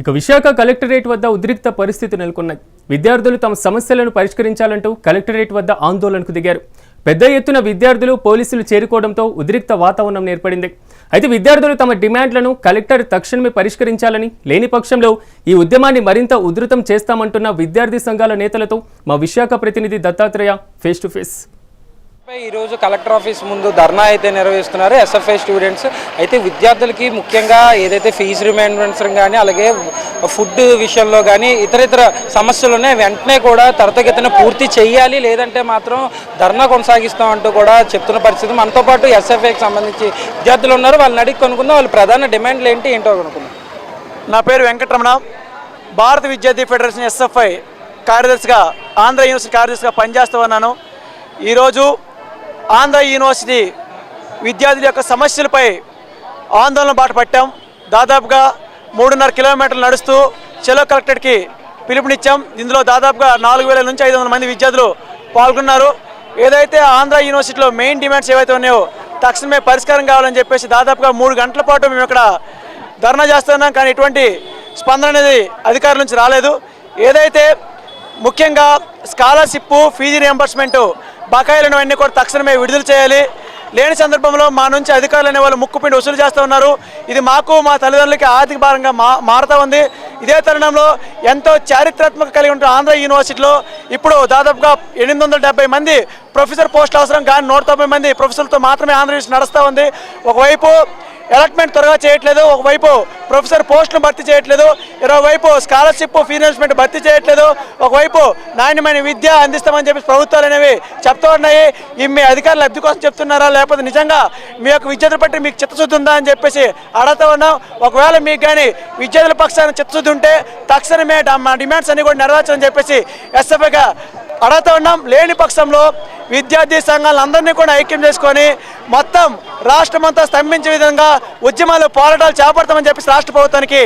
ఇక విశాఖ కలెక్టరేట్ వద్ద ఉద్రిక్త పరిస్థితి నెలకొన్నాయి విద్యార్థులు తమ సమస్యలను పరిష్కరించాలంటూ కలెక్టరేట్ వద్ద ఆందోళనకు దిగారు. పెద్ద ఎత్తున విద్యార్థులు పోలీసులు చేరుకోవడంతో ఉద్రిక్త వాతావరణం ఏర్పడింది. అయితే విద్యార్థులు తమ డిమాండ్లను కలెక్టర్ తక్షణమే పరిష్కరించాలని లేని పక్షంలో ఈ ఉద్యమాన్ని మరింత ఉధృతం చేస్తామంటున్న విద్యార్థి సంఘాల నేతలతో మా విశాఖ ప్రతినిధి దత్తాత్రేయ ఫేస్ టు ఫేస్. ఈ ఈరోజు కలెక్టర్ ఆఫీస్ ముందు ధర్నా అయితే నిర్వహిస్తున్నారు ఎస్ఎఫ్ఐ స్టూడెంట్స్ అయితే విద్యార్థులకి ముఖ్యంగా ఏదైతే ఫీజు రిమైండర్స్ కానీ అలాగే ఫుడ్ విషయంలో కానీ ఇతర ఇతర సమస్యలు ఉన్నాయి. వెంటనే కూడా తరతగతిన పూర్తి చేయాలి. లేదంటే మాత్రం ధర్నా కొనసాగిస్తామంటూ కూడా చెప్తున్న పరిస్థితి. మనతో పాటు ఎస్ఎఫ్ఐకి సంబంధించి విద్యార్థులు ఉన్నారు. వాళ్ళని అడిగి కొనుక్కుందాం. వాళ్ళ ప్రధాన డిమాండ్లు ఏంటి ఏంటో కొనుక్కుందాం. నా పేరు వెంకటరమణ. భారత విద్యార్థి ఫెడరేషన్ ఎస్ఎఫ్ఐ కార్యదర్శిగా ఆంధ్ర యూనివర్సిటీ కార్యదర్శిగా పనిచేస్తూ ఉన్నాను. ఈరోజు ఆంధ్ర యూనివర్సిటీ విద్యార్థుల యొక్క సమస్యలపై ఆందోళన బాట పట్టాం. దాదాపుగా మూడున్నర కిలోమీటర్లు నడుస్తూ చెలో కలెక్టర్కి పిలుపునిచ్చాం. ఇందులో దాదాపుగా నాలుగు వేల నుంచి ఐదు వందల మంది విద్యార్థులు పాల్గొన్నారు. ఏదైతే ఆంధ్ర యూనివర్సిటీలో మెయిన్ డిమాండ్స్ ఏవైతే ఉన్నాయో తక్షణమే పరిష్కారం కావాలని చెప్పేసి దాదాపుగా మూడు గంటల పాటు మేము ఇక్కడ ధర్నా చేస్తున్నాం. కానీ ఎటువంటి స్పందన అనేది అధికారుల నుంచి రాలేదు. ఏదైతే ముఖ్యంగా స్కాలర్షిప్ ఫీజు రియంబర్స్మెంటు బకాయిలను అన్నీ కూడా తక్షణమే విడుదల చేయాలి. లేని సందర్భంలో మా నుంచి అధికారులు అనే వాళ్ళు ముక్కుపిండి వసూలు చేస్తూ ఉన్నారు. ఇది మాకు మా తల్లిదండ్రులకి ఆర్థిక భారంగా మా మారుతూ ఉంది. ఇదే తరుణంలో ఎంతో చారిత్రాత్మక కలిగి ఉంటున్న ఆంధ్ర యూనివర్సిటీలో ఇప్పుడు దాదాపుగా ఎనిమిది వందల డెబ్బై మంది ప్రొఫెసర్ పోస్టులు అవసరం కానీ నూట తొంభై మంది ప్రొఫెసర్లతో మాత్రమే ఆంధ్ర యూనివర్సిటీ నడుస్తూ ఉంది. ఒకవైపు అలాట్మెంట్ త్వరగా చేయట్లేదు. ఒకవైపు ప్రొఫెసర్ పోస్టును భర్తీ చేయట్లేదు. ఇరవైపు స్కాలర్షిప్ ఫీనాన్స్మెంట్ భర్తీ చేయట్లేదు. ఒకవైపు నాణ్యమైన విద్య అందిస్తామని చెప్పి ప్రభుత్వాలు అనేవి చెప్తూ ఉన్నాయి. ఇవి మీ అధికారులు లబ్ధి కోసం చెప్తున్నారా? లేకపోతే నిజంగా మీ యొక్క విద్యార్థుల పట్టి మీకు చిత్తశుద్ధి ఉందా అని చెప్పేసి అడుగుతూ ఉన్నాం. ఒకవేళ మీకు కానీ విద్యార్థుల పక్షాన చిత్తశుద్ధి ఉంటే తక్షణమే మా డిమాండ్స్ అన్ని కూడా నెరవేర్చని చెప్పేసి ఎస్ఎఫ్ఐగా అడుగుతూ ఉన్నాం. లేని పక్షంలో విద్యార్థి సంఘాలందరినీ కూడా ఐక్యం చేసుకొని మొత్తం రాష్ట్రమంతా స్తంభించే విధంగా ఉద్యమాలు పోరాటాలు చేపడతామని చెప్పేసి రాష్ట్ర ప్రభుత్వానికి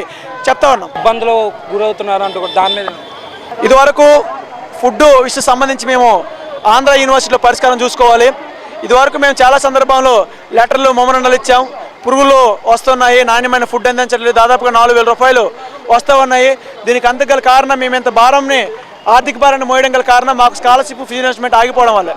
చెప్తా ఉన్నాం. ఇబ్బందులు గురవుతున్నారు అంటూ దాని మీద ఇదివరకు ఫుడ్ విషయం సంబంధించి మేము ఆంధ్ర యూనివర్సిటీలో పరిష్కారం చూసుకోవాలి. ఇదివరకు మేము చాలా సందర్భంలో లెటర్లు మొమరండలు ఇచ్చాం. పురుగులు వస్తున్నాయి నాణ్యమైన ఫుడ్ అందించట్లేదు. దాదాపుగా నాలుగు వేల రూపాయలు వస్తూ ఉన్నాయి. దీనికి అంతకు గల కారణం మేము ఇంత భారంని ఆర్థిక భారాన్ని మోయడం గల కారణం మాకు స్కాలర్షిప్ ఫీజు ఇన్వెస్ట్మెంట్ ఆగిపోవడం వల్ల.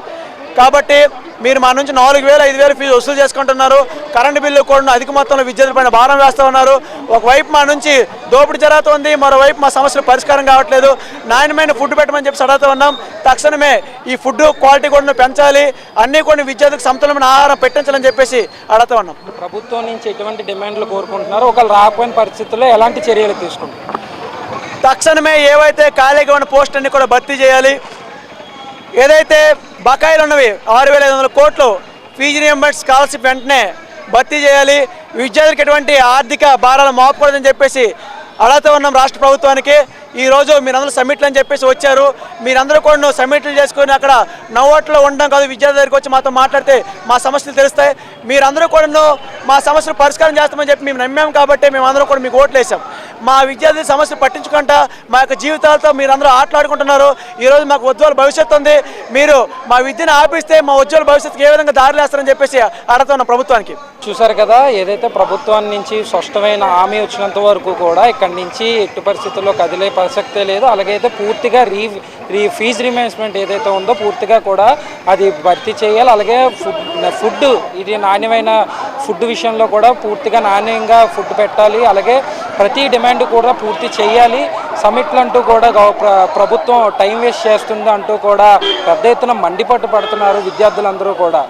కాబట్టి మీరు మా నుంచి నాలుగు వేలు ఐదు వేలు ఫీజు వసూలు చేసుకుంటున్నారు. కరెంటు బిల్లు కూడా అధిక మొత్తంలో విద్యార్థులపైన భారం వేస్తూ ఉన్నారు ఒకవైపు మా నుంచి దోపిడీ జరుగుతుంది మరోవైపు మా సమస్యలు పరిష్కారం కావట్లేదు. నాణ్యమైన ఫుడ్ పెట్టమని చెప్పి అడుగుతూ ఉన్నాం. తక్షణమే ఈ ఫుడ్ క్వాలిటీ కూడా పెంచాలి. అన్నీ కొన్ని విద్యార్థులకు సమతులమైన ఆహారం పెట్టించాలని చెప్పేసి అడుగుతూ ఉన్నాం. ప్రభుత్వం నుంచి ఎటువంటి డిమాండ్లు కోరుకుంటున్నారో? ఒకవేళ రాకపోయిన పరిస్థితుల్లో ఎలాంటి చర్యలు తీసుకుంటారు తక్షణమే ఏవైతే ఖాళీగా ఉన్న పోస్ట్ అన్ని కూడా భర్తీ చేయాలి. ఏదైతే బకాయిలు ఉన్నవి ఆరు వేల ఐదు వందల కోట్లు ఫీజు రియంబర్స్ స్కాలర్షిప్ వెంటనే భర్తీ చేయాలి. విద్యార్థులకు ఎటువంటి ఆర్థిక భారాలు మోపకూడదని చెప్పేసి అడుగుతూ ఉన్నాం రాష్ట్ర ప్రభుత్వానికి. ఈ రోజు మీరందరూ సమ్మిట్లు అని చెప్పేసి వచ్చారు. మీరందరూ కూడా సమ్మిట్లు చేసుకొని అక్కడ నవ్వట్లో ఉండడం కాదు విద్యార్థి దగ్గరికి వచ్చి మాతో మాట్లాడితే మా సమస్యలు తెలుస్తాయి. మీరందరూ కూడా మా సమస్యలు పరిష్కారం చేస్తామని చెప్పి మేము నమ్మాం కాబట్టి మేము అందరూ కూడా మీకు ఓట్లు వేసాం మా విద్యార్థి సమస్యలు పట్టించుకుంటా మా యొక్క జీవితాలతో మీరందరూ ఆటలాడుకుంటున్నారు. ఈరోజు మాకు ఉజ్వల భవిష్యత్తు ఉంది. మీరు మా విద్యను ఆపిస్తే మా ఉజ్వల భవిష్యత్తుకి ఏ విధంగా దారిలేస్తారని చెప్పేసి అడుగుతున్నాం ప్రభుత్వానికి. చూసారు కదా ఏదైతే ప్రభుత్వం నుంచి స్పష్టమైన హామీ వచ్చినంత వరకు కూడా ఇక్కడి నుంచి ఎట్టి పరిస్థితుల్లో కదిలే ప్రసక్తే లేదు. అలాగైతే పూర్తిగా రీ రీ ఫీజు రిమేన్స్మెంట్ ఏదైతే ఉందో పూర్తిగా కూడా అది భర్తీ చేయాలి. అలాగే ఫుడ్ ఫుడ్ ఇది నాణ్యమైన ఫుడ్ విషయంలో కూడా పూర్తిగా నాణ్యంగా ఫుడ్ పెట్టాలి. అలాగే ప్రతి డిమాండ్ కూడా పూర్తి చేయాలి. సమిట్లు అంటూ కూడా ప్రభుత్వం టైం వేస్ట్ చేస్తుంది అంటూ కూడా పెద్ద ఎత్తున మండిపట్టు పడుతున్నారు విద్యార్థులందరూ కూడా.